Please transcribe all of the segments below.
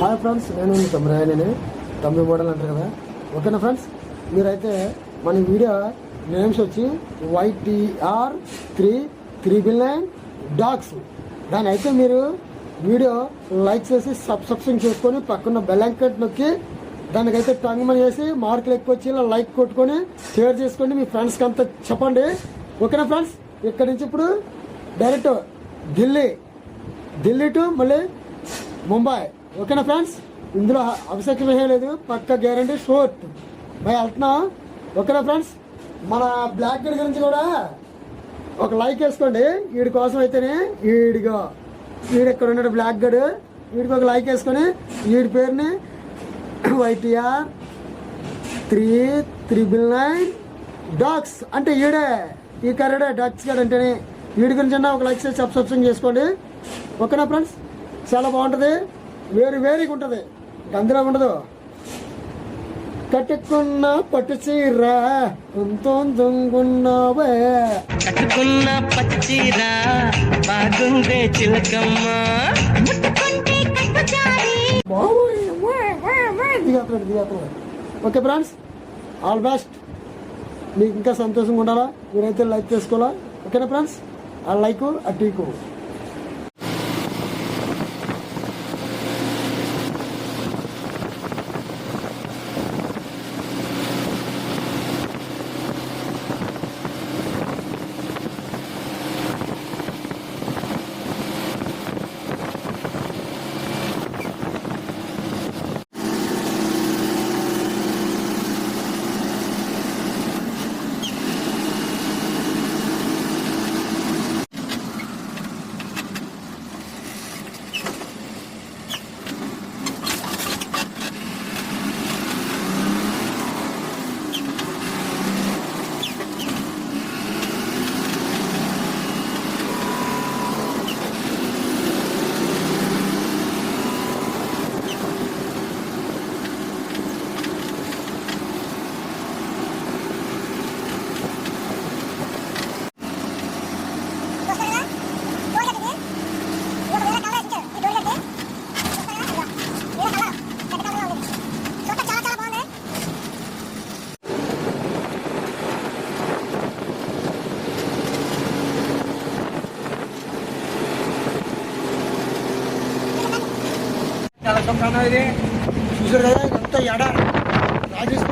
Hi friends నేను మీ తమ్మిరాయని తమ్మి model అంటారు కదా. ఓకేనా ఫ్రెండ్స్ మీరైతే మన వీడియో నేమ్స్ వచ్చి YTR three triple nine dogs దాని అయితే మీరు వీడియో లైక్ చేసి సబ్స్క్రిప్షన్ చేసుకొని పక్కన బెల్ నొక్కి దానికైతే టంగ్ మని చేసి మార్కులు ఎక్కువ వచ్చి ఇలా లైక్ కొట్టుకొని షేర్ చేసుకోండి. మీ ఫ్రెండ్స్కి అంతా చెప్పండి. ఓకేనా ఫ్రెండ్స్ ఇక్కడి నుంచి ఇప్పుడు డైరెక్ట్ ఢిల్లీ. ఢిల్లీ టు మళ్ళీ ముంబై. ఓకేనా ఫ్రెండ్స్? ఇందులో అభిషేకం లేదు పక్క గ్యారంటీ షోర్ట్ మరి వెళ్తున్నాం? ఓకేనా ఫ్రెండ్స్? మన బ్లాక్ గడ్ గురించి కూడా ఒక లైక్ వేసుకోండి. వీడి కోసం అయితేనే వీడిగా వీడు ఇక్కడ ఉన్నాడు బ్లాక్ గడ్ వీడికి ఒక లైక్ వేసుకొని వీడి పేరుని YTR three triple nine dogs. అంటే ఈడే ఈ కర్రెడే డాగ్స్ గడ్ అంటేనే వీడి గురించి ఒక లైక్ చేసి సబ్స్క్రిప్షన్ చేసుకోండి. ఓకేనా ఫ్రెండ్స్? చాలా బాగుంటుంది. వేరు వేరుగా ఉంటుంది. అందులో ఉండదు. కట్టుకున్న పట్టు చీర దొంగున్నావే కట్టుకున్న పచ్చిరా బాగుందే చిలకమ్మ. Okay friends all best. మీకు ఇంకా సంతోషంగా ఉండాలా? మీరైతే లైక్ చేసుకోవాలా? ఓకేనా ఫ్రెండ్స్? ఆ లైక్ ఆ టీకు. చాలా సంబంధం ఇది చూసారు కదా ఎంత ఎడ రాజేష్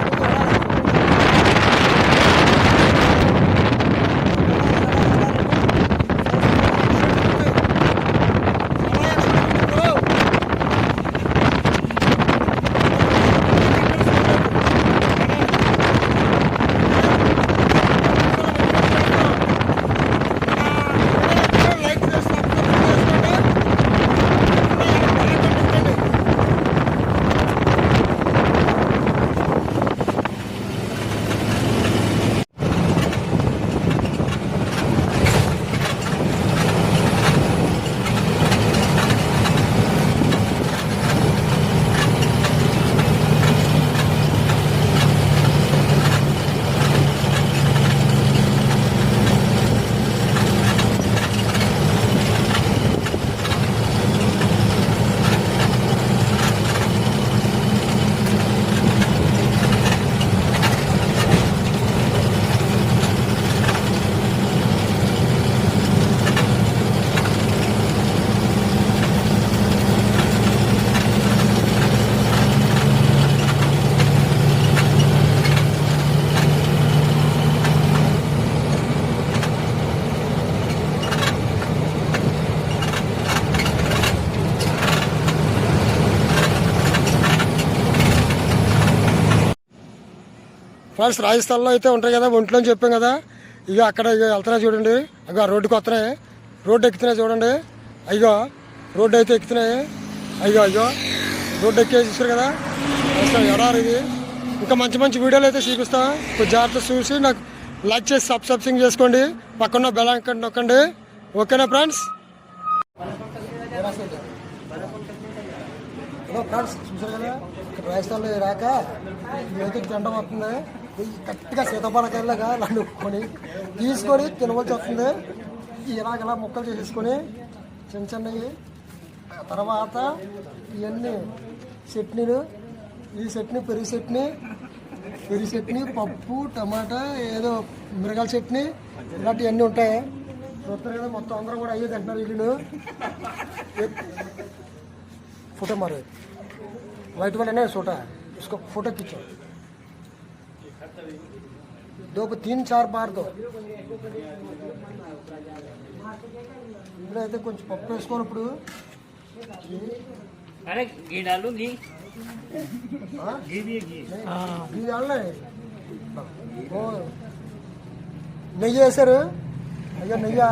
లైక్ చేస్తాను ఫ్రెండ్స్ రాజస్థాన్లో అయితే ఉంటాయి కదా ఒంట్లో చెప్పాం కదా. ఇక అక్కడ ఇక వెళ్తున్నాయి చూడండి. ఇక ఆ రోడ్డుకి వస్తున్నాయి. రోడ్డు ఎక్కుతున్నాయి చూడండి. అయ్యో రోడ్డు అయితే ఎక్కుతున్నాయి. అయ్యో అయ్యో రోడ్డు ఎక్కే చూసారు కదా? అసలు ఎడారి ఇది. ఇంకా మంచి మంచి వీడియోలు అయితే చూపిస్తా. కొంచెం జాగ్రత్త చూసి నాకు లైక్ చేసి సబ్స్క్రైబ్ చేసుకోండి. పక్కన బెల్ ఐకాన్ నొక్కండి. ఓకేనా ఫ్రెండ్స్? హలో ఫ్రెండ్స్ చూసారు కదా? రాజస్థాన్లో రాక ఇదైతే తినడం వస్తుంది కరెక్ట్గా గట్టిగా నన్ను నడుపుకొని తీసుకొని తినవలసి వస్తుంది. ఇలాగలా ముక్కలు చేసేసుకొని చిన్న చిన్నవి తర్వాత ఇవన్నీ చట్నీలు ఈ చట్నీ పెరుగు చట్నీ పెరుగు చట్నీ పప్పు టమాటా ఏదో మిరగాల చట్నీ ఇలాంటివన్నీ ఉంటాయి. చూస్తున్నారు మొత్తం అందరూ కూడా అయ్యేది అంటున్నారు వీళ్ళు. ఫోటో మరి వైట్ వాళ్ళనే ఫోటో ఫోటో కిచ్చాడు उसको फोटो खींचो दो को तीन चार बार दो ఇందులో అయితే కొంచెం పప్పు వేసుకున్నప్పుడు अरे घी डालू घी घी डालना है ఓ నెయ్యి వేశారు అయ్యా నెయ్యి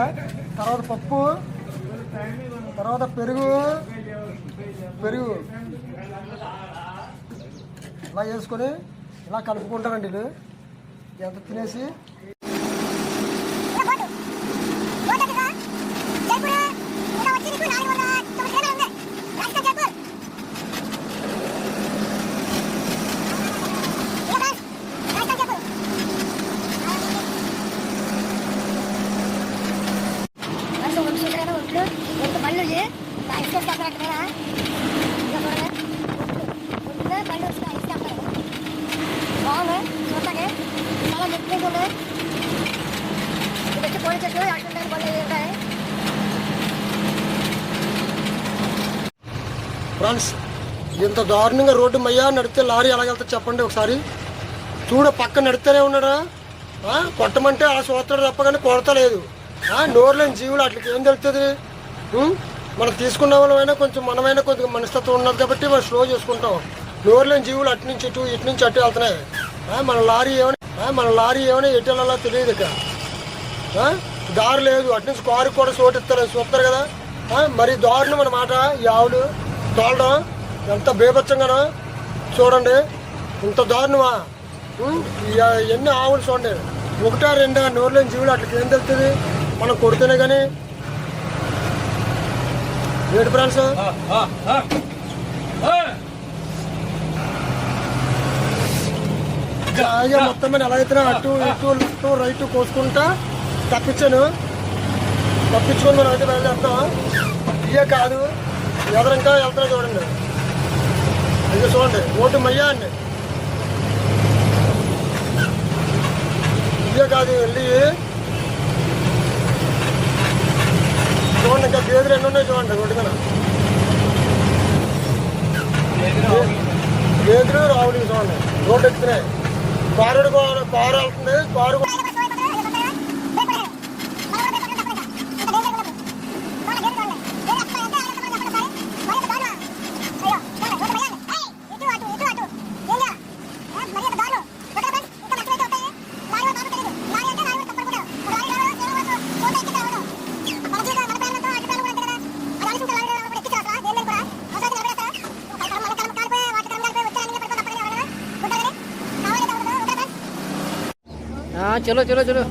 తర్వాత పప్పు తర్వాత పెరుగు పెరుగు ఇలా వేసుకొని ఇలా కలుపుకుంటారండి వీళ్ళు ఎంత తినేసి మనసు ఒంటి చూసారా ఒంట్లు ఒంటి బళ్ళు ఇసుకొస్తారు కదా ఒంట్లో బళ్ళు ఇసుకొస్తారు బాగుంది చూడటానికి చాలా మెట్టిగా ఉంది ఇది చెట్లు ఉంటాయి ఫ్రెండ్స్ ఇంత దారుణంగా రోడ్డు మయ్యా నడితే లారీ ఎలాగెళ్తా చెప్పండి ఒకసారి. చూడ పక్క నడితేనే ఉన్నాడా? కొట్టమంటే ఆ చూస్తాడు తప్ప కానీ కొడతలేదు. ఆ, నోరులేని జీవులు అట్లకి ఏం తెలుస్తుంది మనం తీసుకున్న వాళ్ళమైనా కొంచెం మనమైనా కొద్దిగా మనస్తత్వం ఉన్నది కాబట్టి మనం స్లో చేసుకుంటాం. నోరులేని జీవులు అటు నుంచి ఇటు ఇటు నుంచి అటు వెళ్తున్నాయి. ఆ, మన లారీ ఏమైనా మన లారీ ఏమైనా ఎటు వెళ్ళాలో తెలియదు ఇక. దారి లేదు. అటు నుంచి కారు కూడా చోటిస్తారు. చూస్తారు కదా? మరి దారుణం అన్నమాట. ఈ ఆవులు తోలడం. ఎంత బేభత్సంగానో చూడండి. ఇంత దారుణమా? ఎన్ని ఆవులు చూడండి. ఒకటా రెండా? నోరులేని జీవులు అట్లకి ఏం తెలుస్తుంది? మనం కొడితేనే కానీ ఏడు ఫ్రెండ్స్ మొత్తం ఎలా అయితే అటు ఇటు ఇటు రైట్ కోసుకుంటా. తప్పించాను. తప్పించుకొని మనం అయితే బయలుదేరుతాం. ఇయే కాదు ఎవరింకా వెళ్తున్నా చూడండి. అయ్యో చూడండి ఓటు మయ్యా అండి. ఇయే కాదు వెళ్ళి. చూడండి ఇంకా గేదెలు ఎన్ని ఉన్నాయి చూడండి రోడ్డు మీద. గేదెలు రావులు చూడండి. రోడ్డు ఎక్కుతున్నాయి కారు పారు వెళ్తుంది కూడా Celana.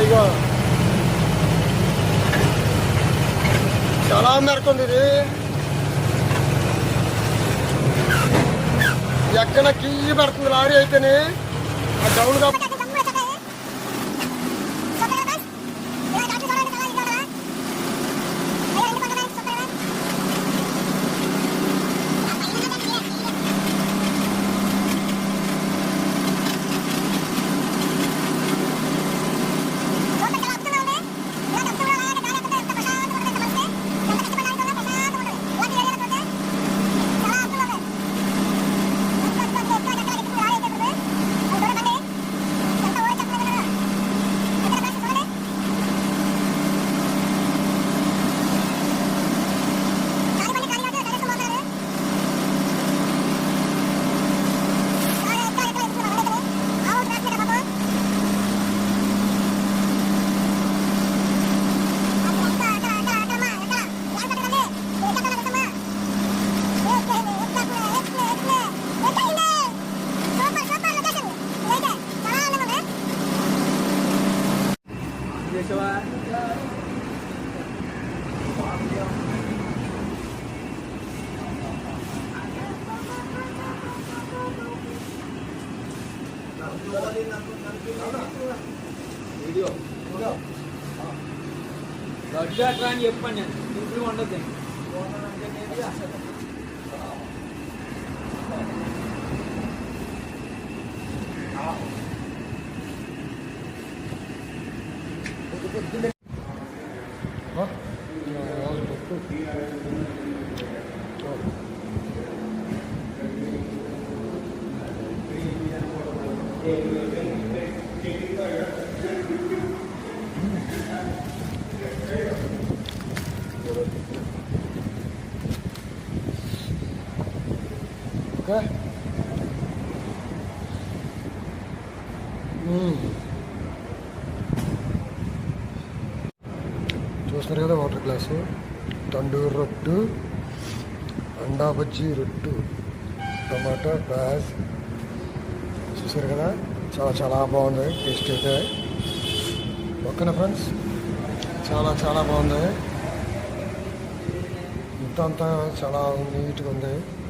ఇగో. చాలా మేరకుంది ఇది. ఎక్కడ కియ్యి పడుతుంది లారీ అయితేనే ఆ డౌన్ కాబట్టి అట్లా అని చెప్పండి. నేను ఇప్పుడు ఉండదు ఓకే చూస్తారు కదా వాటర్ గ్లాసు. తండూరు రొట్టు అండా బజ్జీ రొట్టు టమాటా ప్యాజ్. చూసారు కదా? చాలా చాలా బాగుంది. టేస్ట్ అయితే. ఓకేనా ఫ్రెండ్స్ చాలా చాలా బాగుంది. ఇంత అంతా చాలా నీట్గా ఉంది.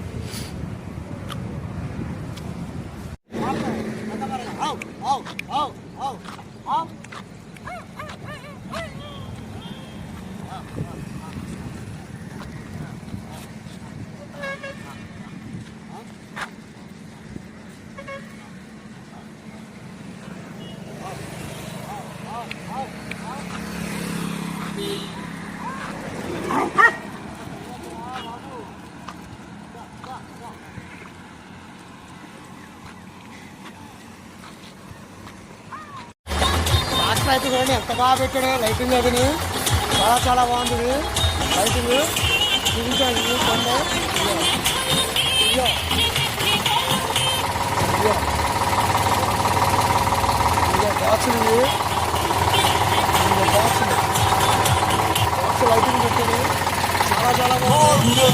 అయితే చూడండి ఎంత బాగా పెట్టాడు. లైటింగ్ అది చాలా చాలా బాగుంది. లైటింగ్. కొండ. బాక్సులు బాక్స్ లైటింగ్ పెట్టాడు చాలా చాలా బాగుంది.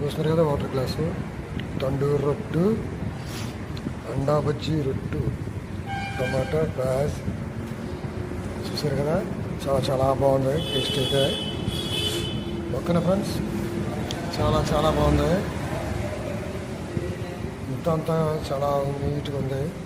చూస్తున్నారు కదా వాటర్ గ్లాసు. తండూరు రొట్టు అండా బజ్జీ రొట్టు టమాటా ప్యాజ్. చూసారు కదా? చాలా చాలా బాగుంది. టేస్ట్ అయితే. ఓకేనా ఫ్రెండ్స్ చాలా చాలా బాగుంది. ఇంత అంతా చాలా నీట్గా ఉంది.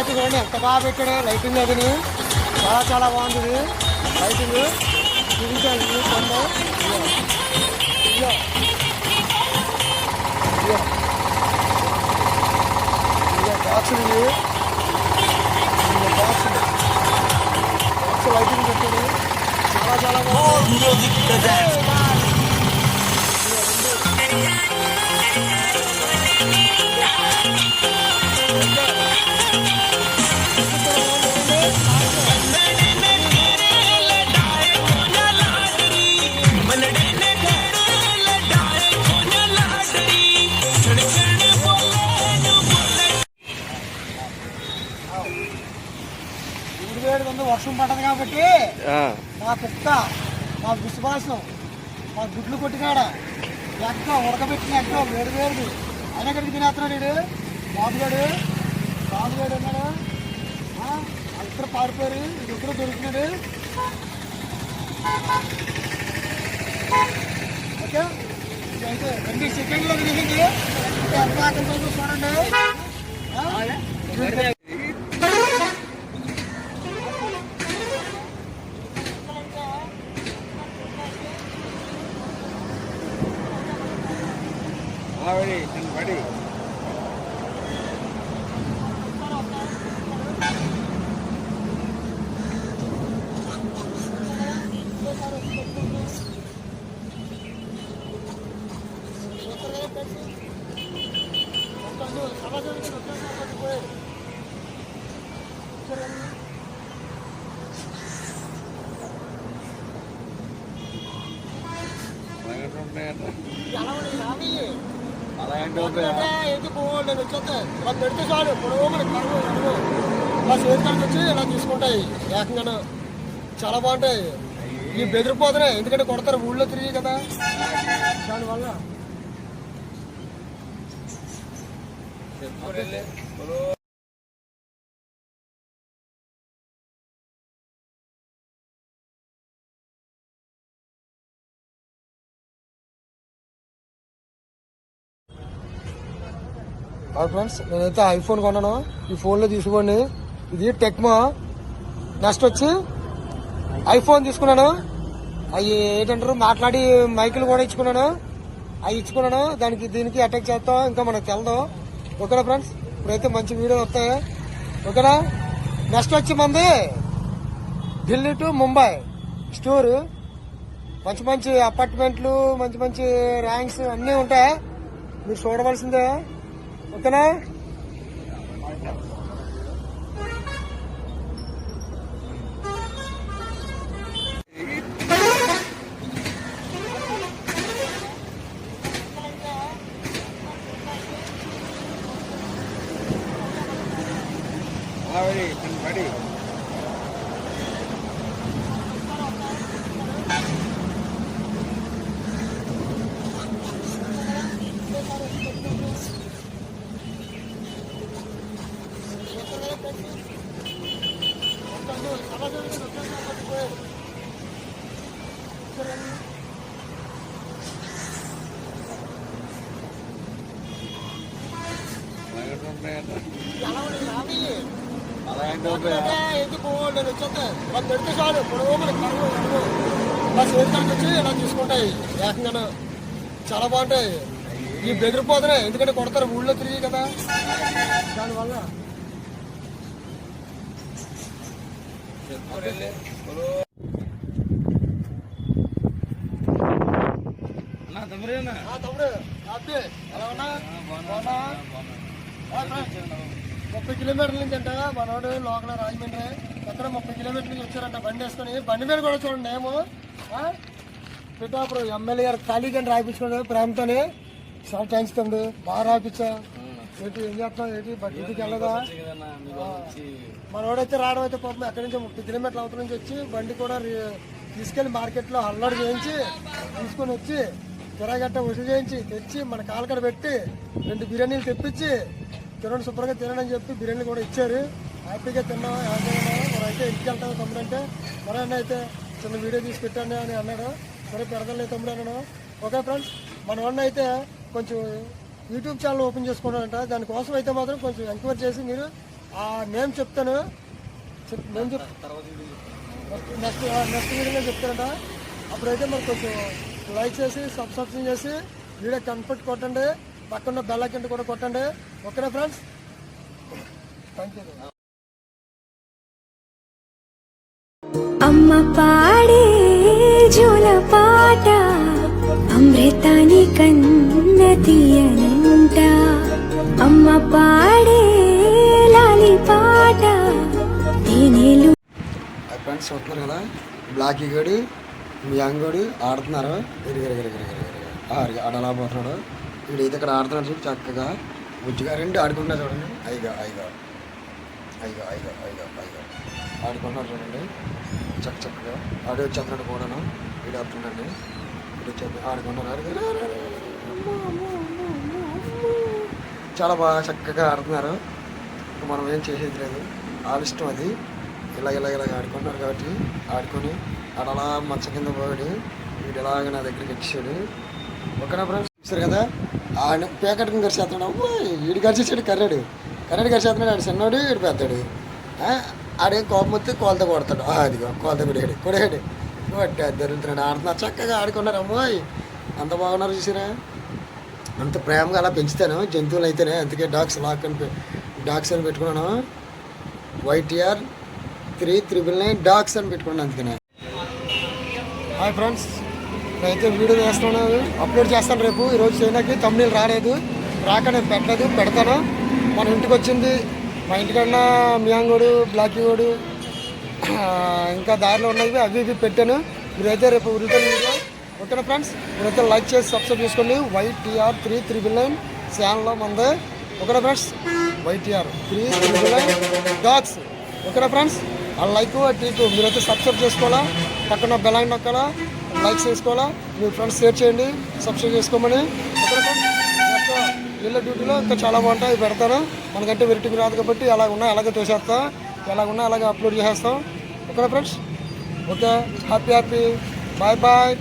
ఎంత బాగా పెట్టాడు లైటింగ్ అది చాలా చాలా బాగుంది లైటింగ్ చూపించాలి కొండ ఇదిగో. ఇదిగో. బాక్స్ బాక్స్ బాక్స్ లైటింగ్ పెట్టాడు. చాలా చాలా బాగుంది. వర్షం పడదు కాబట్టి మా కుక్క మా విశ్వాసం మా గుడ్లు కొట్టినాడ ఎక్క ఉడకబెట్టిన ఎక్క వేడి వేడిది. అయినా కడిగి తినేస్తున్నాడు వీడు బాబుగాడు బాబుగాడు వాళ్ళిద్దరు పారిపోయారు. ఇది ఇద్దరు దొరికినాడు ఓకే. అయితే రెండు సెకండ్లో తిరిగింది ఎంత ఆకలి చూడండి. ఏంటి పెడితే చాలు. చేతికాడికి వచ్చి ఇలా తీసుకుంటాయి. ఏకంగా చాలా బాగుంటాయి. ఈ బెదిరిపోతున్నాయి ఎందుకంటే కొడతారు ఊళ్ళో తిరిగి కదా. దానివల్ల. ఫ్రెండ్స్ నేనైతే ఐఫోన్ కొన్నాను. ఈ ఫోన్లో తీసుకోండి. ఇది టెక్మో నెక్స్ట్ వచ్చి ఐఫోన్ తీసుకున్నాను. అవి ఏంటంటారు? మాట్లాడి మైకులు కూడా ఇచ్చుకున్నాను. అవి ఇచ్చుకున్నాను. దానికి దీనికి అటాక్ చేస్తాం. ఇంకా మనకు తెలదు. ఓకేనా ఫ్రెండ్స్ ఇప్పుడైతే మంచి వీడియో వస్తాయి. ఓకేనా? నెక్స్ట్ వచ్చి మంది ఢిల్లీ టు ముంబై స్టోర్ మంచి మంచి అపార్ట్మెంట్లు మంచి మంచి ర్యాంక్స్ అన్నీ ఉంటాయి. మీరు చూడవలసిందే. ఓకేనా ఏంటి పోవాలి వచ్చేస్తే ఇలా పెడితే చాలు పొడవు మన కరువు కరువు ఇలా చేతికాడికి వచ్చి ఇలా తీసుకుంటాయి ఏకంగా చాలా బాగుంటాయి. ఈ బెదిరిపోతున్నాయి ఎందుకంటే కొడతారు ఊళ్ళో తిరిగి కదా. దానివల్ల. ముప్పై కిలోమీటర్ల నుంచి అంట మనోడు లోకల్ రాజమండ్రి. ఎక్కడ ముప్పై కిలోమీటర్ల నుంచి వచ్చారంట బండి వేసుకొని. బండి మీద కూడా చూడండి ఏమో? పిఠాపురం ఎమ్మెల్యే గారు ఖాళీగా రాయించుకున్నాడు ప్రేమతోని. చాలా థ్యాంక్స్ తమ్ముడు బాగా రాయించా ఏంటి ఏం చేస్తున్నావు? ఏంటి బడ్జెట్కి వెళ్ళదా? మనోడైతే రావడం అయితే పాపం ఎక్కడి నుంచి ముప్పై కిలోమీటర్ల అవతల నుంచి వచ్చి బండి కూడా తీసుకెళ్ళి మార్కెట్లో అల్లడి చేయించి తీసుకొని వచ్చి తిరగట్ట వసూలు చేయించి తెచ్చి మన కాలకడ పెట్టి రెండు బిర్యానీలు తెప్పించి తినండి శుభ్రంగా తినని అని చెప్పి బిర్యానీ కూడా ఇచ్చారు. హ్యాపీగా తిన్నాం హ్యాపీగా మనం అయితే ఇంటికి అంటే? మరే అన్న అయితే చిన్న వీడియో తీసి పెట్టండి అని అన్నాడు. సరే పెడతలే తమ్ముడు అన్నాడు. ఓకే ఫ్రెండ్స్ మన వాడిని అయితే కొంచెం యూట్యూబ్ ఛానల్ ఓపెన్ చేసుకున్నారంట. దానికోసం అయితే మాత్రం కొంచెం ఎంక్వైరీ చేసి మీరు ఆ నేమ్ చెప్తాను. నేను నెక్స్ట్ నెక్స్ట్ వీడియోలో చెప్తారంట. అప్పుడైతే మరి కొంచెం లైక్ చేసి సబ్స్క్రిప్షన్ చేసి వీడియో కన్ఫర్ట్ కొట్టండి. పక్కన బెల్ ఐకన్ కూడా కొట్టండి. ఓకేనా ఫ్రెండ్స్ థ్యాంక్ యూ అమ్మ పాడే జూలపా పాట అమృతాని అమ్మ పాడే లాలి పాట తేనెలు ఫ్రెండ్స్ చూస్తున్నారు కదా బ్లాక్ గడు మీ అంగడు ఆడుతున్నారు. అడలా పోతున్నాడు. వీడు అయితే ఇక్కడ ఆడుతున్నాడు చూడు చక్కగా. బుజ్జిగా రెండు ఆడుకుంటున్నారు చూడండి. అయిగా అయిగా అయిగా అయిగా అయిగా అయిగా ఆడుకుంటున్నారు చూడండి. చక్క చక్కగా. ఆడి వచ్చేస్తున్నాడు కూడాను. వీడు ఆడుతుండండి. వచ్చేది ఆడుకుంటున్నారు చాలా బాగా చక్కగా ఆడుతున్నారు. మనం ఏం చేసేది లేదు. వాళ్ళ ఇష్టం అది. ఇలా ఇలా ఇలా ఆడుకుంటున్నారు కాబట్టి ఆడుకొని అలా మచ్చ కింద పోయాడు. వీడు ఇలాగ నా దగ్గరికి వచ్చాడు ఓకేనా ఫ్రెండ్స్ చూసారు కదా? ఆయన పేకట్టుకుని గరిచేస్తున్నాడు అమ్మాయి వీడు గరిచేసాడు కర్రాడు. కర్రాడు గరిచేస్తున్నాడు ఆడు చిన్నోడు వీడు పెద్దాడు. ఆడే ఆడేం కోపం వస్తే కోలతో కొడతాడు. అదిగో కోలతో కొడాడు కొడాడు కొట్టే దొరుకుతున్నాడు ఆడుతున్నారు చక్కగా ఆడుకున్నారు. అమ్మాయి అంత బాగున్నారు చూసారా? అంత ప్రేమగా అలా పెంచుతాను. జంతువులు అయితేనే అందుకే డాగ్స్ లాక్ అని డాగ్స్ అని పెట్టుకున్నాను. YTR three triple nine dogs అని పెట్టుకున్నాను అందుకనే. హాయ్ ఫ్రెండ్స్ నేనైతే వీడియో చేస్తున్నాను. అప్లోడ్ చేస్తాను రేపు. ఈరోజు చేయడానికి తమ్ముళ్ళు రాలేదు. రాక నేను పెట్టలేదు పెడతాను. మన ఇంటికి వచ్చింది మా ఇంటికన్నా మియాంగోడు బ్లాకీగోడు ఇంకా దారిలో ఉన్నవి అవి ఇవి పెట్టాను. మీరైతే రేపు రిటర్న్ వీడియో ఓకేనా ఫ్రెండ్స్ మీరైతే లైక్ చేసి సబ్స్క్రైబ్ చేసుకోండి. వైటీఆర్ త్రీ త్రిబుల్ నైన్ ఛానల్లో మంది ఓకేనా friends YTR three triple nine dogs ఓకేనా ఫ్రెండ్స్ ఆ లైక్ టీకు మీరైతే సబ్స్క్రైబ్ చేసుకోవాలా? పక్కన బెల్ ఐకాన్ నొక్కాలా? లైక్ చేసుకోవాలా? మీ ఫ్రెండ్స్ షేర్ చేయండి. సబ్స్క్రైబ్ చేసుకోమని. ఓకేనా ఫ్రెండ్స్ డ్యూటీలో ఇంకా చాలా బాగుంటాయి. పెడతాను. మనకంటే వెరైటీ రాదు కాబట్టి అలా ఉన్నాయి అలాగే తోసేస్తా ఎలా ఉన్నా అలాగే అప్లోడ్ చేసేస్తాం. ఓకేనా friends okay. Happy happy bye bye